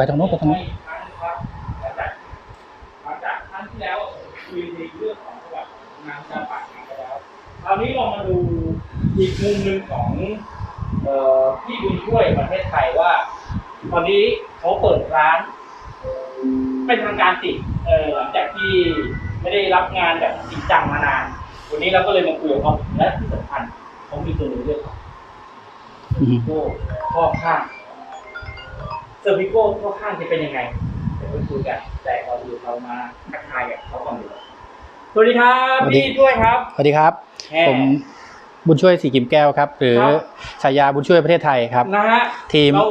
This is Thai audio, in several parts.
ไปทางโน้นไปทางโน้นหลังจากครั้งที่แล้วคุยในเรื่องของแบบงานการปากงานไปแล้วคราวนี้เรามาดูอีกมุมหนึ่งของเอ่อพี่บุญช่วยประเทศไทยว่า ตอนนี้เขาเปิดร้าน เป็นทางการติดเออหลังจากที่ไม่ได้รับงานแบบจริงจังมานาน วันนี้เราก็เลยมาคุยกับเขาและที่สำคัญเขามีตัวหนึงด้วยครับอืมโก้ข้อข้าง เซอร์พิโก้ข้อข้างจะเป็นยังไงเดี๋ยวไปคุยกันแต่ก่อนอื่นเรามาทักทายกับเขาก่อนดีกว่าสวัสดีครับพี่ช่วยครับสวัสดีครับ แหม่ผมบุญช่วยสีกิมแก้วครับ หรือครับฉายาบุญช่วยประเทศไทยครับ นะฮะทีม เรา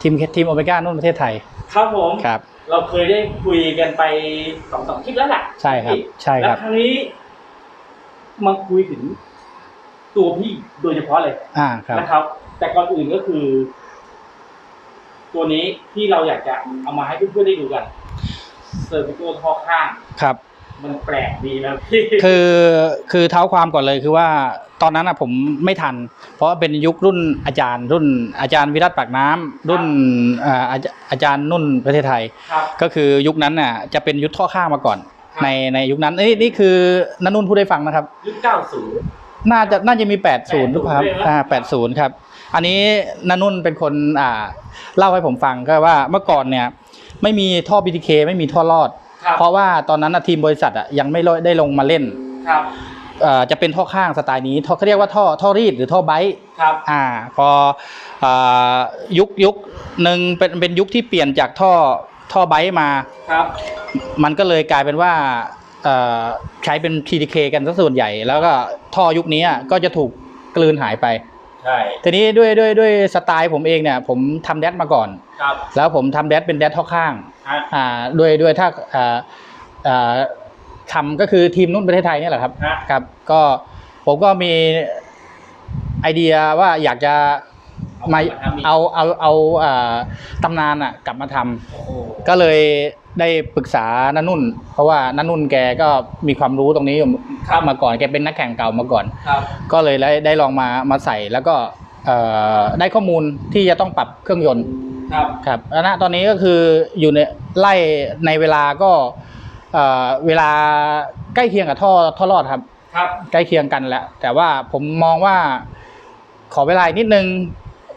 ทีมทีมโอเมก้านุ่นประเทศไทยครับผม ครับ เราเคยได้คุยกันไปสองสามคลิปแล้วแหละใช่ครับ ใช่ครับแล้วครั้งนี้มาคุยถึงตัวพี่โดยเฉพาะเลยอ่าครับ นะครับ แต่ก่อนอื่นก็คือ ตัวนี้ที่เราอยากจะเอามาให้เพื่อนๆได้ดูกันเซอร์วิโก้ท่อข้างครับ มันแปลกดีนะพี่คือคือเท้าความก่อนเลยคือว่าตอนนั้นอะผมไม่ทัน เพราะว่าเป็นยุครุ่นอาจารย์ รุ่นอาจารย์วิรัตปากน้ำรุ่นอ่าอาจอาจารย์นุ่นประเทศไทยครับก็คือยุคนั้นน่ะจะเป็นยุคท่อข้างมาก่อนครับในในยุคนั้นนี่นี่คือนันนุ่นพูดได้ฟังนะครับ ยุคเก้าศูนย์น่าจะน่าจะมี 80หรือเปล่าครับด้วยนะอ่า80 ครับ อันนี้นันนุ่นเป็นคนอ่าเล่าให้ผมฟังก็ว่าเมื่อก่อนเนี่ยไม่มีท่อ BTK ไม่มีท่อรอด ครับเพราะว่าตอนนั้นน่ะทีมบริษัทอะยังไม่ได้ลงมาเล่นครับเอ่อจะเป็นท่อข้างสไตล์นี้ท่อเขาเรียกว่าท่อท่อรีดหรือท่อไบต์ครับอ่าพออ่ายุคยุคหนึ่งเป็นเป็นยุคที่เปลี่ยนจากท่อท่อไบต์มา ครับมันก็เลยกลายเป็นว่าเอ่อใช้เป็น TDK กันซะส่วนใหญ่ แล้วก็ท่อยุคนี้อะก็จะถูกกลืนหายไป ใช่ทีนี้ด้วยด้วยด้วยสไตล์ผมเองเนี่ย ผมทำแดดมาก่อน ครับแล้วผมทำแดดเป็นแดดท่อข้างฮะอ่าด้วยด้วยถ้าอ่าอ่าทำก็คือทีมนุ่นประเทศไทยเนี่ยแหละครับ ฮะครับก็ผมก็มีไอเดียว่าอยากจะมาทำอีกเอาเอาเอาอ่าตำนานอะกลับมาทำโอ้โหก็เลย ได้ปรึกษานันนุ่น เพราะว่านันนุ่นแกก็มีความรู้ตรงนี้อยู่มาก่อนแกเป็นนักแข่งเก่ามาก่อน ครับ ก็เลยได้ได้ลองมามาใส่แล้วก็เอ่อได้ข้อมูลที่จะต้องปรับเครื่องยนต์ครับ ครับแล้วณตอนนี้ก็คืออยู่ในไล่ในเวลาก็เอ่อเวลาใกล้เคียงกับท่อท่อรอดครับ ครับ ใกล้เคียงกันแหละแต่ว่าผมมองว่าขอเวลาอีกนิดนึง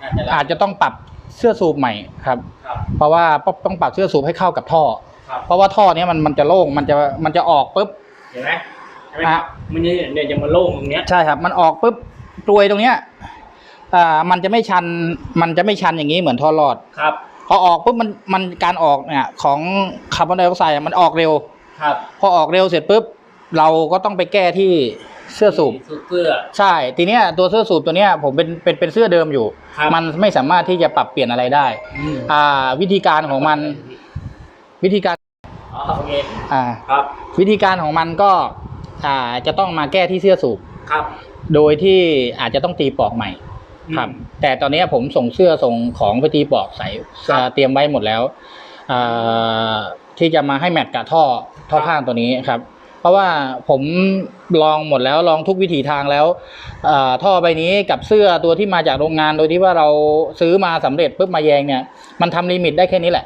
น่าจะได้อาจจะต้องปรับ เสื้อสูบใหม่ครับ ครับเพราะว่าต้องปรับเสื้อสูบให้เข้ากับท่อ ครับเพราะว่าท่อเนี้ยมันมันจะโล่งมันจะมันจะออกปุ๊บ เห็นไหมเห็นไหมครับมันจะเนี่ยจะมาโล่งตรงเนี้ย ใช่ครับ มันออกปุ๊บกลวยตรงเนี้ยอ่ามันจะไม่ชันมันจะไม่ชันอย่างนี้เหมือนท่อรอด ครับ พอออกปุ๊บมันมันการออกเนี่ยของคาร์บอนไดออกไซด์มันออกเร็ว ครับ พอออกเร็วเสร็จปุ๊บเราก็ต้องไปแก้ที่ เสื้อสูบเสื้อ ใช่ ทีเนี้ยตัวเสื้อสูบตัวเนี้ยผมเป็นเป็นเป็นเสื้อเดิมอยู่ ครับมันไม่สามารถที่จะปรับเปลี่ยนอะไรได้ อืม อ่า วิธีการของมันวิธีการอ๋อโอเคอ่าครับวิธีการของมันก็อ่าจะต้องมาแก้ที่เสื้อสูบ ครับ โดยที่อาจจะต้องตีปลอกใหม่ครับแต่ตอนนี้ผมส่งเสื้อส่งของไปตีปลอกใส่ครับ เอ่อเตรียมไว้หมดแล้วอ่าที่จะมาให้แมทกับท่อท่อข้างตัวนี้ครับเพ ราะว่าผมลองหมดแล้วลองทุกวิถีทางแล้วอ่าท่อใบนี้กับเสื้อตัวที่มาจากโรงงานโดยที่ว่าเราซื้อมาสำเร็จปุ๊บมาแยงเนี่ย มันทำลิมิตได้แค่นี้แหละ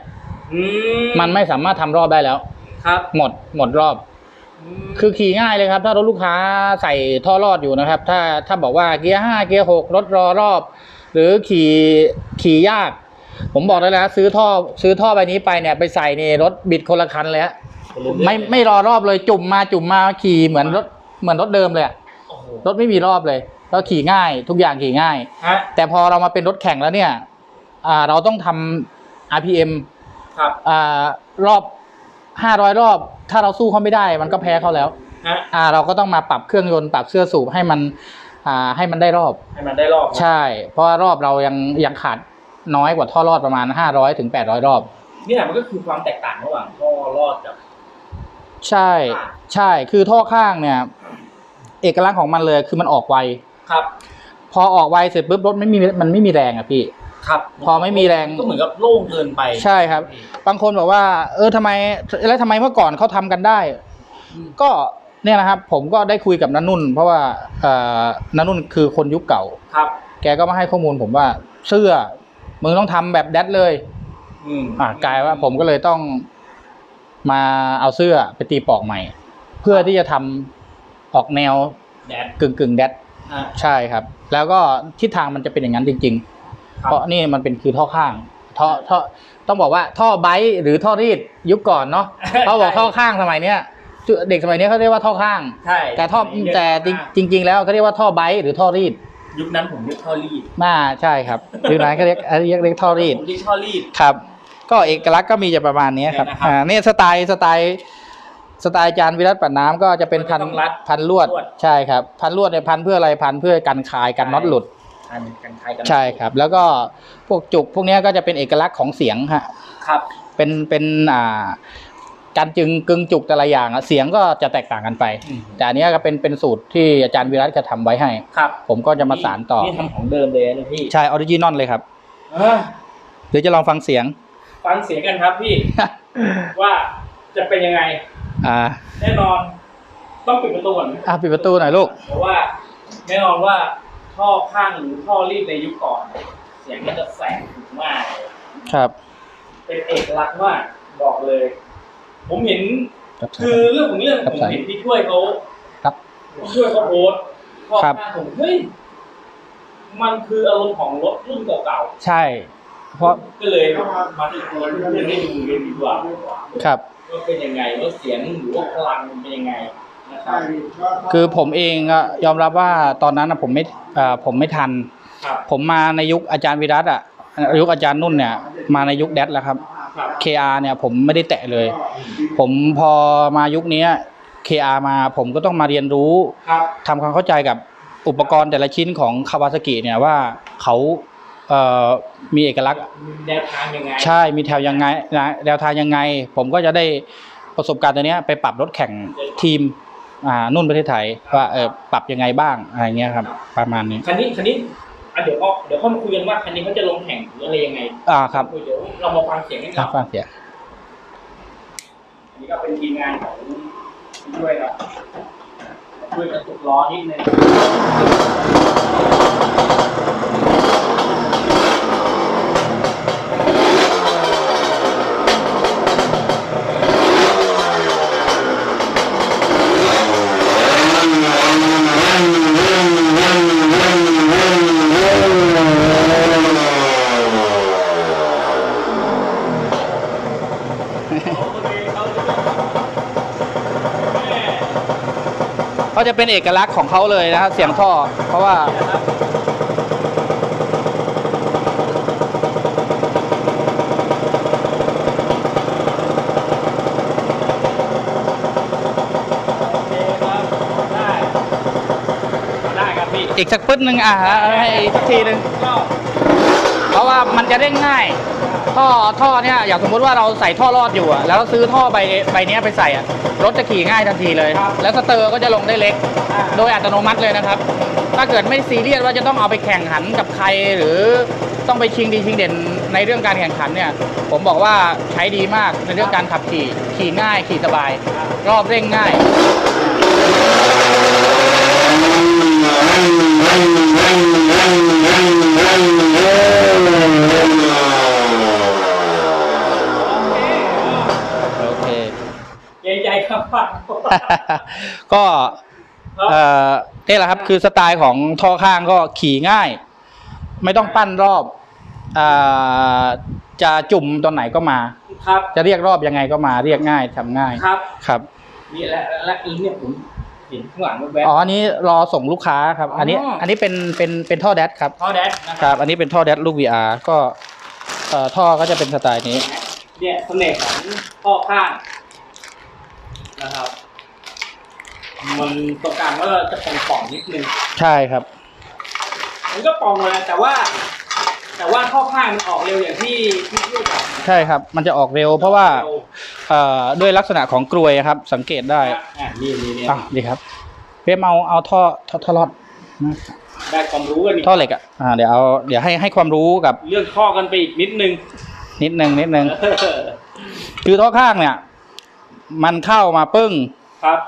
อืมมันไม่สามารถทำรอบได้แล้ว ครับ หมดหมดรอบมคือขี่ง่ายเลยครับ ถ้ารถลูกค้าใส่ท่อรอดอยู่นะครับ ถ้าถ้าบอกว่าเกียร์ห้าเกียร์หกรถรอรอบ หรือขี่ขี่ยาก ผมบอกได้แล้วซื้อท่อซื้อท่อใบนี้ไปเนี่ยไปใส่ในรถบิดคนละคันเลยฮะ ไม่ไม่รอรอบเลยจุ่มมาจุ่มมาขี่เหมือนรถเหมือนรถเดิมเลยอะโอ้โหรถไม่มีรอบเลยแล้วขี่ง่าย ทุกอย่างขี่ง่าย ฮะแต่พอเรามาเป็นรถแข่งแล้วเนี่ยอ่าเราต้องทำ RPM ครับอ่ารอบห้าร้อยรอบ ถ้าเราสู้เขาไม่ได้ มันก็แพ้เขาแล้วฮะอ่าเราก็ต้องมาปรับเครื่องยนต์ปรับเสื้อสูบให้มันอ่าให้มันได้รอบ ให้มันได้รอบใช่ เพราะว่ารอบเรายังยังขาดน้อยกว่าท่อรอดประมาณห้าร้อยถึงแปดร้อยรอบนี่แหละมันก็คือความแตกต่างระหว่างท่อรอดกับ ใช่อ่าใช่คือท่อข้างเนี่ย เอกลักษณ์ของมันเลยคือมันออกไว ครับ พอออกไวเสร็จปุ๊บรถไม่มีมันไม่มีแรงอะพี่ ครับพอไม่มีแรง ก็เหมือนกับโล่งเกินไปใช่ครับ บางคนบอกว่า เออทำไมแล้วทำไมเมื่อก่อนเขาทำกันได้อืมก็เนี่ยนะครับผมก็ได้คุยกับนันนุ่น เพราะว่าเอ่อนันนุ่นคือคนยุคเก่า ครับ แกก็มาให้ข้อมูลผมว่าเสื้อมึงต้องทำแบบแดดเลย อืมอ่ากลายว่าผมก็เลยต้อง มาเอาเสื้อไปตีปอกใหม่ เพื่อที่จะทำออกแนวแดดกึ่งกึ่งแดดอะใช่ครับ แล้วก็ทิศทางมันจะเป็นอย่างนั้นจริงๆครับเพราะนี่มันเป็นคือท่อข้างท่อท่อต้องบอกว่าท่อไบต์หรือท่อรีดยุคก่อนเนาะเขาบอกท่อข้างสมัยเนี้ยเด็กสมัยนี้เขาเรียกว่าท่อข้างใช่แต่ท่อแต่จริง ๆ แล้วเขาเรียกว่าท่อไบต์หรือท่อรีดยุคนั้นผมเรียกท่อรีดน่าใช่ครับหรือนั้นเขาเรียกเรียกเรียกท่อรีดผมเรียกท่อรีดครับ ก็เอกลักษณ์ก็มีจะประมาณนี้ครับเนี่ยนะครับอ่าเนี่ยสไตล์สไตล์สไตล์จานวิรัตปัดน้ำก็จะเป็นพันต้องรัดพันลวดลวดใช่ครับ พันลวดเนี่ยพันเพื่ออะไรพันเพื่อกันคายกันน็อตหลุดอันกันใครกันใช่ครับ แล้วก็พวกจุกพวกเนี้ยก็จะเป็นเอกลักษณ์ของเสียงฮะครับเป็นเป็นอ่าการจึงกึงจุกแต่ละอย่างอะเสียงก็จะแตกต่างกันไปอืมแต่อันเนี้ยก็เป็นเป็นสูตรที่อาจารย์วิรัตก็ทำไว้ให้ครับผมก็จะมาสานต่อนี่ทำของเดิมเลยนะพี่ใช่ออริจินอลเลยครับอะหรือจะลองฟังเสียง ฟังเสียงกันครับพี่ ว่าจะเป็นยังไง อ่า แน่นอน ต้องปิดประตูก่อนอะปิดประตูหน่อยลูก เพราะว่า แน่นอนว่าท่อข้างหรือท่อรีดในยุคก่อน เสียงก็จะแสบถึงมาก ครับ เป็นเอกลักษณ์มากบอกเลย ผมเห็น คือเรื่องของเรื่องครับผมเห็นพี่ช่วยเขาครับพี่ช่วยเขาโพสต์ข้อครับ ข้างผมเฮ้ยมันคืออารมณ์ของรถรุ่นเก่าใช่ เพราะๆก็เลยมาที่ตัวเรื่องให้ดูเลยดีกว่าครับว่าเป็นยังไงว่าเสียงหรือว่าพลังมันเป็นยังไงนะครับคือผมเองอะยอมรับว่าตอนนั้นอะผมไม่อ่าผมไม่ทันครับผมมาในยุคอาจารย์วิรัตอะยุคอาจารย์นุ่นเนี่ยมาในยุคแดดแล้วครับครับ KR เนี่ยผมไม่ได้แตะเลย ผมพอมายุคเนี้ย KR มาผมก็ต้องมาเรียนรู้ครับทำความเข้าใจกับอุปกรณ์แต่ละชิ้นของคาวาซากิเนี่ยว่าเขาเอ่อ มีเอกลักษณ์แนวทางยังไงใช่มีแถวยังไงนะแนวทางยังไง ผมก็จะได้ประสบการณ์ตัวเนี้ยไปปรับรถแข่งทีมอ่านุ่นประเทศไทยว่าเออปรับยังไงบ้างอะไรเงี้ยครับ ประมาณนี้คันนี้คันนี้อะเดี๋ยวก็เดี๋ยวเข้ามาคุยกันว่าคันนี้เขาจะลงแข่งหรืออะไรยังไง อ่าครับเดี๋ยวเรามาฟังเสียงกันคก่รัอบนฟังเสียงอันนี้ก็เป็นทีมงานของด้วยครับด้วยกระตุกล้อนิดนึง จะเป็นเอกลักษณ์ของเขาเลยนะครับเสียงท่อ เพราะว่าโอเคครับได้ได้ครับพี่อีกสักปึ๊ดหนึ่งอะให้อีกสักทีหนึ่งก็เพราะว่ามันจะเร่งง่าย ท่อท่อเนี่ยอย่างสมมุติว่าเราใส่ท่อรอดอยู่อะแล้วซื้อท่อใบใบเนี้ยไปใส่อะรถจะขี่ง่ายทันทีเลย แล้วสเตอร์ก็จะลงได้เล็กอ่าโดยอัตโนมัติเลยนะครับ ถ้าเกิดไม่ซีเรียสว่าจะต้องเอาไปแข่งขันกับใครหรือต้องไปชิงดีชิงเด่นในเรื่องการแข่งขันเนี่ย ผมบอกว่าใช้ดีมากในเรื่องการขับขี่ขี่ง่ายขี่สบาย รอบเร่งง่ายโครับว่าก็เอ่อนี่แหละครับคือสไตล์ของท่อข้างก็ขี่ง่าย ไม่ต้องปั้นรอบอ่าจะจุ่มตอนไหนก็มา ครับ จะเรียกรอบยังไงก็มาเรียกง่ายทำง่ายครับ ครับนี่แหละและอีเนี่ยผมเห็นข้างหลังแว๊บอ๋ออันนี้รอส่งลูกค้าครับ อันนี้อ๋ออัอันนี้เป็นเป็นเป็นท่อแดดครับๆท่อแดชนะคครัรับบอันนี้เป็นท่อแดดลูก VR ก็เอ่อท่อก็จะเป็นสไตล์นี้เนี่ยเสน่ห์ของท่อข้าง นะครับ มันตรงกลางก็จะป่องๆนิดนึง ใช่ครับ มันก็ป่องเลยแต่ว่า แต่ว่าท่อข้างมันออกเร็วอย่างที่ที่พูดอะใช่ครับ มันจะออกเร็วเพราะว่าเอ่อด้วยลักษณะของกลวยครับ สังเกตได้อะนี่นี่นี่อะดีครับเพียมเอาเอาท่อท่อท่อรอดนะได้ความรู้กันอีกท่อเหล็กอะอ่าเดี๋ยวเอาเดี๋ยวให้ให้ความรู้กับเรื่องข้อกันไปอีกนิดนึงนิดนึงนิดนึง เออคือท่อข้างเนี่ย มันเข้ามาปึ้ง ครับ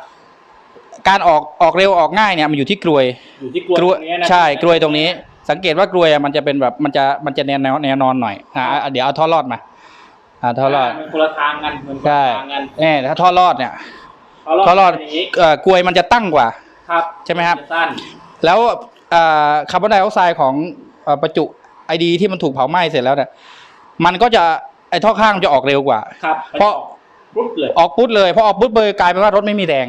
การออกออกเร็วออกง่ายเนี่ยมันอยู่ที่กลวยอยู่ที่กลวยกลวยตรงนี้นะใช่กลวยตรงนี้ สังเกตว่ากลวยอะมันจะเป็นแบบมันจะมันจะแนวแนวแนวนอนหน่อยอ่าเดี๋ยวเอาท่อรอดมาอ่าท่อรอดมันคนละทางกันมันคนใช่ละทางกันเนี่ยถ้าท่อรอดเนี่ยท่อรอดท่อรอดเป็นอย่างนี้เอ่อกลวยมันจะตั้งกว่า ครับใช่ไหมครับ จะสั้นแล้วอ่าคาร์บอนไดออกไซด์ของเอ่อประจุไอดีที่มันถูกเผาไหม้เสร็จแล้วเนี่ยมันก็จะไอท่อข้างมันจะออกเร็วกว่า ครับเพราะ ปุ๊บเลยออกปุ๊บเลยพอออกปุ๊บเลยกลายเป็นว่ารถไม่มีแรง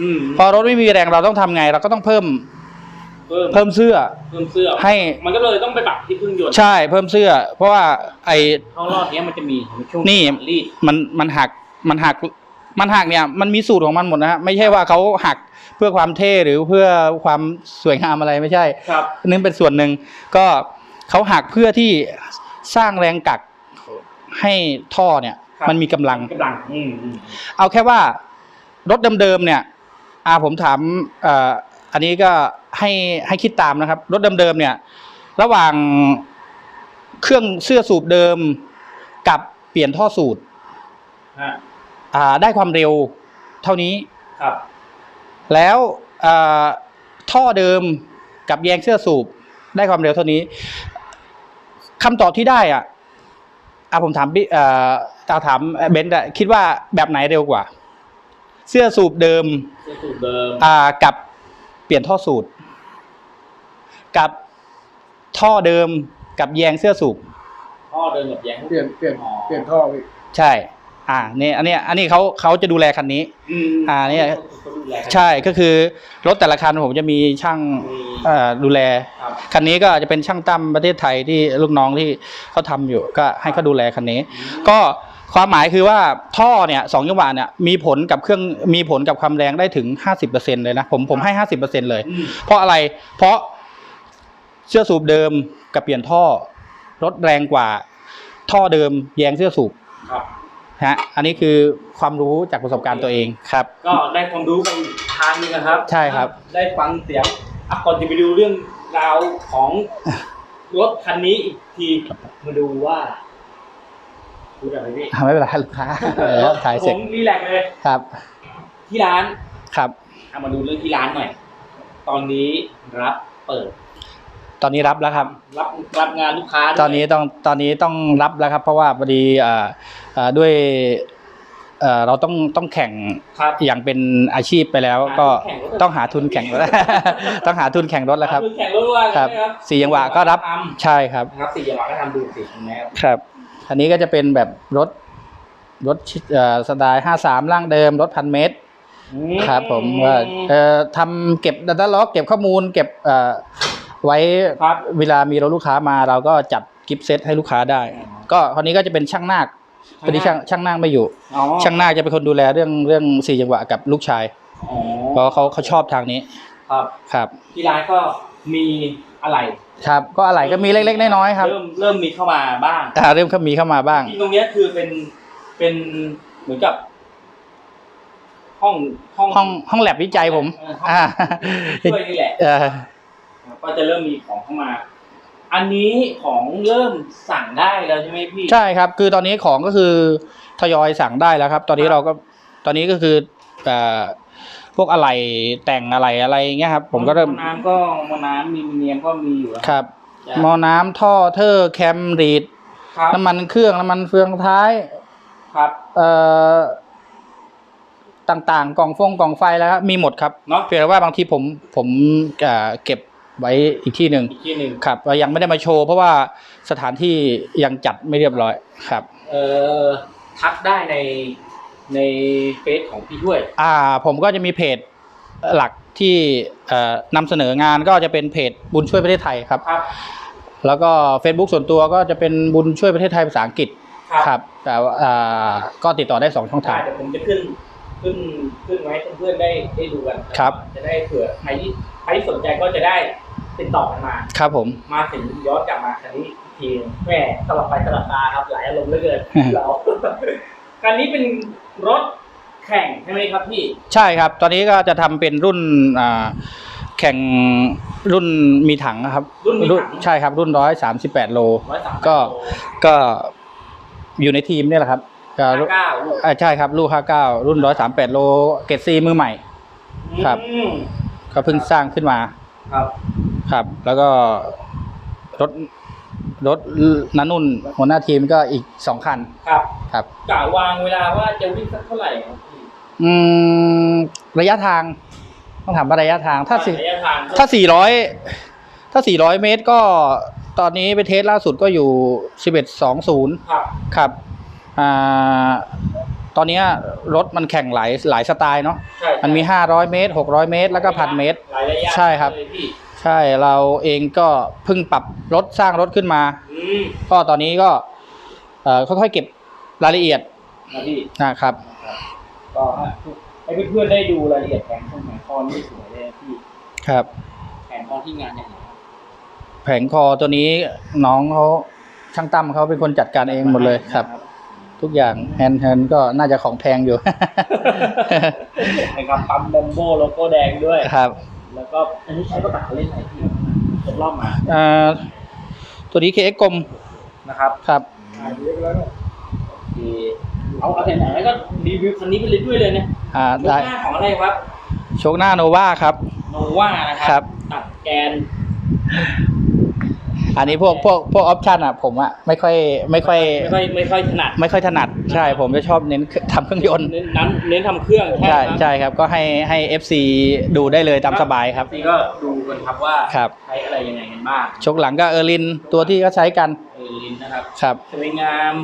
อืมพอรถไม่มีแรงเราต้องทำไง เราก็ต้องเพิ่มเพิ่มเพิ่มเสื้อ เพิ่มเสื้อให้ มันก็เลยต้องไปปรับที่เครื่องยนต์ใช่เพิ่มเสื้อ เพราะว่าไอท่อรอดเนี้ยมันจะมีช่วงนี่ รีดมันมันหักมันหักมันหักเนี่ยมันมีสูตรของมันหมดนะฮะไม่ใช่ว่าเขาหักเพื่อความเท่หรือเพื่อความสวยงามอะไรไม่ใช่ครับ นั่นเป็นส่วนหนึ่งก็เขาหักเพื่อที่สร้างแรงกักให้ท่อเนี่ย ครับ มันมีกำลัง กำลังอืมอืมเอาแค่ว่ารถเดิมๆเนี่ยอาผมถามเอ่ออันนี้ก็ให้ให้คิดตามนะครับ รถเดิมๆเนี่ย ระหว่างเครื่องเสื้อสูบเดิมกับเปลี่ยนท่อสูตรฮะอ่าได้ความเร็วเท่านี้ ครับแล้วอ่าท่อเดิมกับแยงเสื้อสูบได้ความเร็วเท่านี้คำตอบที่ได้อะ อะผมถามพี่เอ่อตาถามเบนซ์อะคิดว่าแบบไหนเร็วกว่า เสื้อสูบเดิม เสื้อสูทเดิมอ่ากับเปลี่ยนท่อสูตร กับท่อเดิมกับแยงเสื้อสูบท่อเดิมแบบแยงเปลี่ยนเปลี่ยนอ๋อเปลี่ยนท่อพี่ใช่ อ่าเนี่ยอันเนี้ยอันนี้เขาเขาจะดูแลคันนี้ อืมอ่าเนี่ย เขาดูแลกันใช่ก็คือรถแต่ละคันผมจะมีช่างมีเอ่อดูแล ครับคันนี้ก็จะเป็นช่างตั้มประเทศไทยที่ลูกน้องที่เขาทำอยู่ ก็ให้เขาดูแลคันนี้ ก็ความหมายคือว่าท่อเนี่ยสองจังหวะเนี่ยมีผลกับเครื่องมีผลกับความแรงได้ถึงห้าสิบเปอร์เซ็นเลยนะผมผมให้ห้าสิบเปอร์เซ็นเลยอืมเพราะอะไรเพราะเสื้อสูบเดิมกับเปลี่ยนท่อรถแรงกว่า ท่อเดิมแยงเสื้อสูบครับฮะอันนี้คือความรู้จากประสบการณ์ตัวเองครับ ก็ได้ความรู้ไปอีกทางหนึงนะครับ ใช่ครับ ได้ฟังเสียงอะก่อนจะไปดูเรื่อง ราวของรถคันนี้อีกทีมาดูว่าดูแบบนี้อะไม่เป็นไรลูกค้าเออถ่ายเสร็จผมรีแลกซ์เลย ครับ ที่ร้านครับ เอามาดูเรื่องที่ร้านหน่อย ตอนนี้รับเปิด ตอนนี้รับแล้วครับ รับรับงานลูกค้าด้วยตอนนี้ต้องตอนนี้ต้องรับแล้วครับ เพราะว่าพอดีอ่าอ่าด้วย เอ่อเราต้องต้องแข่งครับอย่างเป็นอาชีพไปแล้ว ก็ต้องหาทุนแข่งรถ ต้องหาทุนแข่งรถแล้วครับ อแข่งรถว่าครับใช่ไหมสี่จังหวะก็รับทใช่ครับำนะครับสี่จังหวะก็ทำดูสิเห็นไหมครับครับ อันนี้ก็จะเป็นแบบรถรถเอ่อสไตล์ห้าสามร่างเดิม รถพันเมตร ครับผมว่าเอ่อทำเก็บดัตต้าล็อกเก็บข้อมูล เก็บเอ่อไว้ครับ เวลามีรถลูกค้ามา เราก็จัดกิฟต์เซตให้ลูกค้าได้ ก็คราวนี้ก็จะเป็นช่างนาค พอดีช่างช่างนาคไม่อยู่ อ๋อช่างนาคจะเป็นคนดูแลเรื่องเรื่องสี่จังหวะกับลูกชายอ๋อเพราะเขาเขาชอบทางนี้ครับ ครับ ที่ร้านก็มีอะไรครับ ก็อะไรก็มีเล็กๆน้อยๆครับเริ่มเริ่มมีเข้ามาบ้างอ่าเริ่มเขามีเข้ามาบ้างจริงๆตรงเนี้ยคือเป็นเป็นเหมือนกับ ห้องห้องห้องห้องแลบวิจัยผม เออห้องอ่าช่วยนี่แหละเอ่อก็จะเริ่มมีของเข้ามา อันนี้ของเริ่มสั่งได้แล้วใช่ไหมพี่ ใช่ครับ คือตอนนี้ของก็คือทยอยสั่งได้แล้วครับ ตอนนี้เราก็ตอนนี้ก็คือเอ่อพวกอะไรแต่งอะไรอะไรเงี้ยครับ ผมก็เริ่มอน้ำก็มอน้ำมีเนียมก็มีอยู่แล้วครับจ้ะหมอน้ำท่อเทอร์แคมรีดครับน้ำมันเครื่องน้ำมันเฟืองท้าย ครับเอ่อต่างๆกล่องฟงกล่องไฟแล้วครับมีหมดครับเนาะ เพียงแต่ว่าบางทีผมผมเอ่อเก็บ ไว้อีกที่หนึ่งอีกที่หนึ่งครับยังไม่ได้มาโชว์เพราะว่าสถานที่ยังจัดไม่เรียบร้อยครับ เอ่อทักได้ในในเฟซของพี่ช่วย อ่า ผมก็จะมีเพจหลักที่เอ่อนำเสนองานก็จะเป็นเพจบุญช่วยประเทศไทยครับ ครับ แล้วก็ Facebook ส่วนตัวก็จะเป็นบุญช่วยประเทศไทยภาษาอังกฤษครับ แต่ว่าอ่าก็ติดต่อได้สองช่องได้ทางเดี๋ยวผมจะขึ้นขึ้นขึ้นไว้ให้เพื่อนๆได้ได้ดูกันครับ จะได้เผื่อใครที่ใครที่สนใจก็จะได้ ติดต่อกันมา ครับผม มาถึงย้อนกลับมาคันนี้อีกทีหนึ่งแม่สลับไปสลับมาครับหลายอารมณ์เหลือเกินเราคันนี้เป็นรถแข่งใช่ไหมครับพี่ ใช่ครับ ตอนนี้ก็จะทำเป็นรุ่นอ่าแข่งรุ่นมีถังนะครับ รุ่นมีถังใช่ครับ รุ่นร้อยสามสิบแปดโลร้อยสามก็ก็อยู่ในทีมเนี่ยแหละครับก็เก้าลูกอ่าใช่ครับลูกห้าเก้ารุ่นร้อยสามแปดโลเกรดซีมือใหม่ ครับอืมก็เพิ่งสร้างขึ้นมา ครับ ครับ แล้วก็รถรถนันนุ่นหัวหน้าทีมก็อีกสองคัน ครับครับกะวางเวลาว่าจะวิ่งสักเท่าไหร่ครับพี่อืมระยะทาง ต้องถามว่าระยะทางถ้าสี่ระยะทางถ้าสี่ร้อยถ้าสี่ร้อยเมตรก็ตอนนี้ไปเทสล่าสุดก็อยู่สิบเอ็ดสองศูนย์ครับครับอ่า ตอนเนี้ยรถมันแข่งหลายหลายสไตล์เนาะใช่ มันมีห้าร้อยเมตรหกร้อยเมตร แล้วก็พันเมตร หลายระยะใช่ครับ เลยพี่ใช่เราเองก็เพิ่งปรับรถสร้างรถขึ้นมา อืมก็ตอนนี้ก็เอ่อค่อยๆเก็บรายละเอียดนะพี่นะครับก็ให้เพื่อนๆได้ดูรายละเอียดแผงช่องแผงคอนี่สวยเลยนะพี่ครับ แผงคอที่งานอย่างไรครับแผงคอตัวนี้น้องเขาช่างตั้มเขาเป็นคนจัดการเองหมดเลยครับ ทุกอย่างแฮนด์แฮนด์ก็น่าจะของแพงอยู่ นะครับปั๊มแบมโบโลโก้แดงด้วย ครับ แล้วก็อันนี้ใช้ประกาศเล่นไหนพี่ครบรอบมาเอ่อตัวนี้ KX กลมนะครับครับดีเอาเอาไหนๆแล้วก็รีวิวคันนี้ไปเลยด้วยเลยเนี่ยอ่าลูกได้หน้าของอะไรครับ โชคหน้าโนวาครับ โนวานะคครัรับ ตัดแกน อันนี้พวกพวกพวกออปชันอะผมอะไม่ค่อยไม่ค่อยไม่ค่อยไม่ค่อยถนัดไม่ค่อยถนัดใช่ผมจะชอบเน้นทำเครื่องยนต์เน้นนั้นเน้นทำเครื่องใช่ครับใช่ครับก็ให้ให้ FC ดูได้เลยตามสบายครับ นี่ก็ดูกันครับว่าครับ ใช้อะไรยังไงกันบ้างชกหลังก็เออร์ลินตัวที่เขาใช้กันเออลินนะครับครับสวยงาม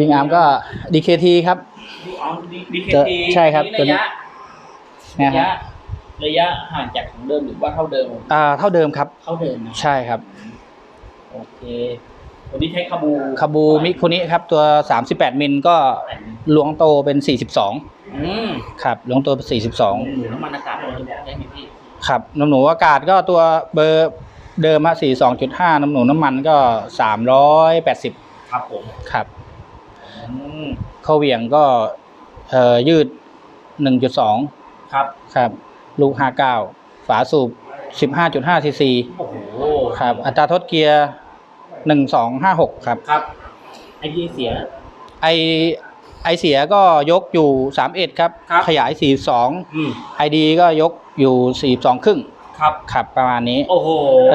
ดีงามก็ DKT ครับ ดีออนดีดีเคจะทีใช่ครับตัวระนี้ยะนะระฮะยะ ระยะห่างจากของเดิมหรือว่าเท่าเดิมอ่าเท่าเดิมครับเท่าเดิมนะใช่ครับโอเควันนี้ใช้คาบูคาบูมิคุนิครับตัว 38 มิลก็หลวงโตเป็น 42อืมครับหลวงโตเป็นหมูน้ำมันอากาศเราจะบอกได้ไหมพี่42ครับน้ำหนูอากาศก็ตัวเบอร์เดิมมา42.5 น้ำหนูน้ำมันก็ 380 ครับผมครับอืมเข้าเหวี่ยงก็เอ่อยืด 1.2 ครับครับ ลูก 59 ฝาสูบ 15.5ซีซีโอ้โหครับ อัตราทดเกียร์ 1256 ครับ ครับไอเดียเสีย ไอไอเสียก็ยกอยู่ 31 ครับ ครับ ขยาย42อืมไอดีก็ยกอยู่ 42 ครึ่งครับ ครับประมาณนี้โอ้โห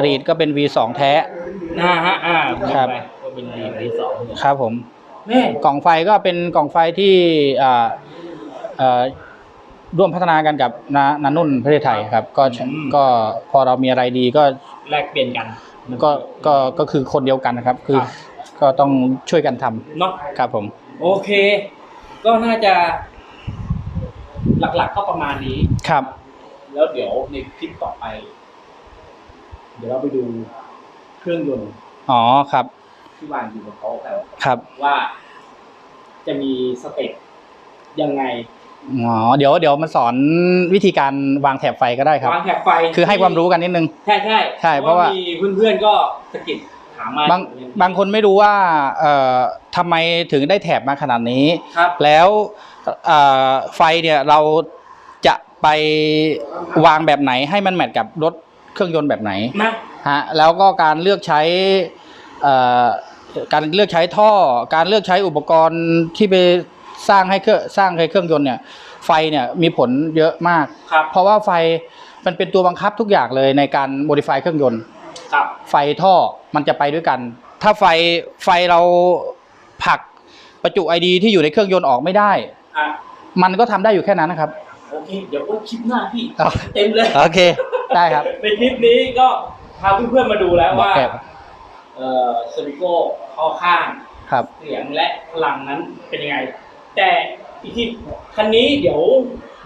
รีดก็เป็น V2 แท้ นะฮะ อ่าครับ ไปก็เป็นดีดีสองเนี่ยครับผม แม่กล่องไฟก็เป็นกล่องไฟที่อ่าเอ่อ ร่วมพัฒนากันกับนานานุ่นประเทศไทยครับ ก็ก็พอเรามีอะไรดีก็แลกเปลี่ยนกัน ก็ก็ก็คือคนเดียวกันนะครับ คือครับก็ต้องช่วยกันทำเนาะครับผม โอเค ก็น่าจะหลักๆก็ประมาณนี้ครับ แล้วเดี๋ยวในคลิปต่อไป เดี๋ยวเราไปดูเครื่องยนต์อ๋อครับที่วางอยู่บนโต๊ะแล้วครับว่าจะมีสเต็ปยังไง อ๋อเดี๋ยวเดี๋ยวมาสอนวิธีการวางแถบไฟก็ได้ครับ วางแถบไฟคือให้ความรู้กันนิดนึง ใช่ใช่ใช่เพราะว่ามีเพื่อนๆก็สะกิดถามมาบางบางคนไม่รู้ว่าเอ่อทำไมถึงได้แถบมาขนาดนี้ครับแล้วเอ่อไฟเนี่ยเราจะไปวางแบบไหนให้มันแมทกับรถเครื่องยนต์แบบไหนนะฮะแล้วก็การเลือกใช้เอ่อการเลือกใช้ท่อ การเลือกใช้อุปกรณ์ที่ไป สร้างให้เครื่องสร้างให้เครื่องยนต์เนี่ย ไฟเนี่ยมีผลเยอะมาก ครับ เพราะว่าไฟมันเป็นตัวบังคับทุกอย่างเลยในการโมดิฟายเครื่องยนต์ ครับ ไฟท่อมันจะไปด้วยกัน ถ้าไฟไฟเราผลักประจุไอดีที่อยู่ในเครื่องยนต์ออกไม่ได้ อะมันก็ทำได้อยู่แค่นั้นนะครับ โอเค เดี๋ยวก็คลิปหน้าพี่ เอา เต็มเลยโอเค ได้ครับในคลิปนี้ก็พาเพื่อนๆมาดูแล้วว่าโอเคเอ่อสวิโก้ข้อข้าง ครับ เสียงและพลังนั้นเป็นยังไง แต่อีกทีคันนี้เดี๋ยว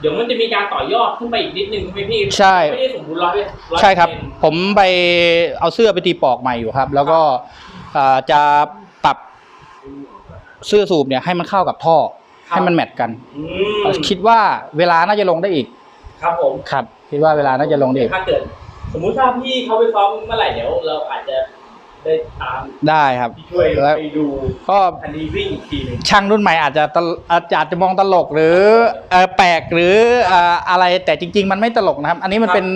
เดี๋ยวมันจะมีการต่อยอดขึ้นไปอีกนิดนึงใช่ไหมพี่ใช่ ไม่ได้สมบูรณ์ร้อยร้อยใช่ครับเปอเซ็นต์ผมไปเอาเสื้อไปตีปอกใหม่อยู่ครับ แล้วก็อ่าจะปรับเสื้อสูบเนี่ยให้มันเข้ากับท่อ ให้มันแมทกันอืมคิดว่าเวลาน่าจะลงได้อีกครับผม ครับ คิดว่าเวลาน่าจะลงได้อีก ถ้าเกิด สมมุติถ้าพี่เขาไปซ้อมเมื่อไหร่เดี๋ยวเราอาจจะ ได้ตามได้ครับพี่ช่วยแล้วไปดูก็คันนี้วิ่งอีกทีหนึงช่างรุ่นใหม่อาจจะตลอาจจะอาจจะมองตลกหรือเอ่อแปลกหรือเอ่ออะไรแต่จริง ๆ มันไม่ตลกนะครับ อันนี้มันเป็น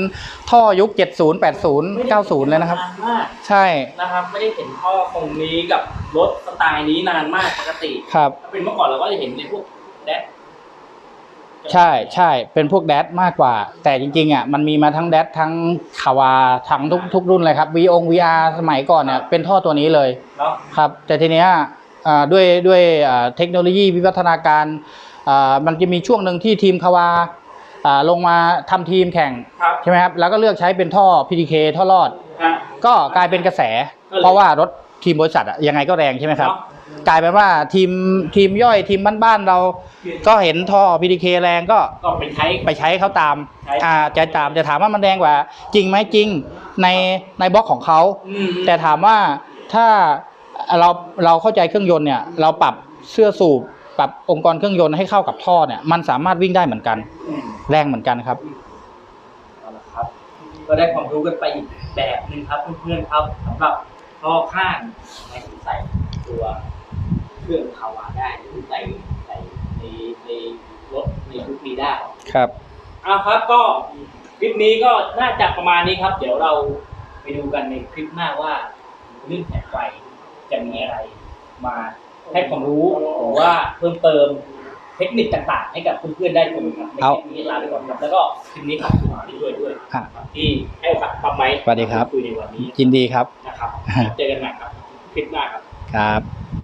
ท่อยุค 70 80 90 เลยนะครับนานมากใช่นะครับไม่ได้เห็นท่อตรงนี้กับรถสไตล์นี้นานมากปกติ ครับ ถ้าเป็นเมื่อก่อนเราก็จะเห็นในพวกแดด ใช่ใช่เป็นพวกแดดมากกว่า แต่จริงๆอะมันมีมาทั้งแดดทั้งคาวาทั้งทุกทุกรุ่นเลยครับ V อง VR สมัยก่อนเนี่ยเป็นท่อตัวนี้เลยเนาะครับ แต่ทีเนี้ยอ่าด้วยด้วยอ่าเทคโนโลยีวิวัฒนาการอ่ามันจะมีช่วงหนึ่งที่ทีมคาวาอ่าลงมาทำทีมแข่งครับใช่ไหมครับแล้วก็เลือกใช้เป็นท่อ PTK ท่อรอดฮะก็กลายเป็นกระแสก็เลยเพราะว่ารถทีมบริษัทอะยังไงก็แรงใช่ไหมครับเนาะ กลายเป็นว่าทีมทีมย่อยทีมบ้านๆเรา ก็เห็นท่อ PTK แรงก็ก็ไปใช้ ไปใช้เขาตามใช้ อ่าจะตามจะถามว่ามันแรงกว่า จริงไหมจริงในในบล็อกของเขา อืมแต่ถามว่าถ้าเราเราเข้าใจเครื่องยนต์เนี่ย เราปรับเสื้อสูบปรับองค์กรเครื่องยนต์ให้เข้ากับท่อเนี่ยมันสามารถวิ่งได้เหมือนกัน อืม แรงเหมือนกันครับ เอาละครับก็ได้ความรู้กันไปอีกแบบหนึ่งครับเพื่อนๆครับสำหรับท่อข้างในใส่ตัว เครื่องคาวาได้หรือใส่ใส่ในในรถในยุคนี้ได้ครับเอาครับก็คลิปนี้ก็น่าจะประมาณนี้ครับ เดี๋ยวเราไปดูกันในคลิปหน้าว่าเรื่องแสงไฟจะมีอะไร มาให้ความรู้หรือว่าเพิ่มเติมเทคนิคต่างๆ ให้กับเพื่อนๆได้ชมครับในคลิปนี้ลาไปก่อนครับแล้วก็คลิปนี้ขอบคุณที่ช่วยด้วยอะที่ให้โอกาสปั๊มไว้สวัสดีครับคุยในวันนี้ยินดีครับนะครับเจอกันใหม่ครับคลิปหน้าครับครับ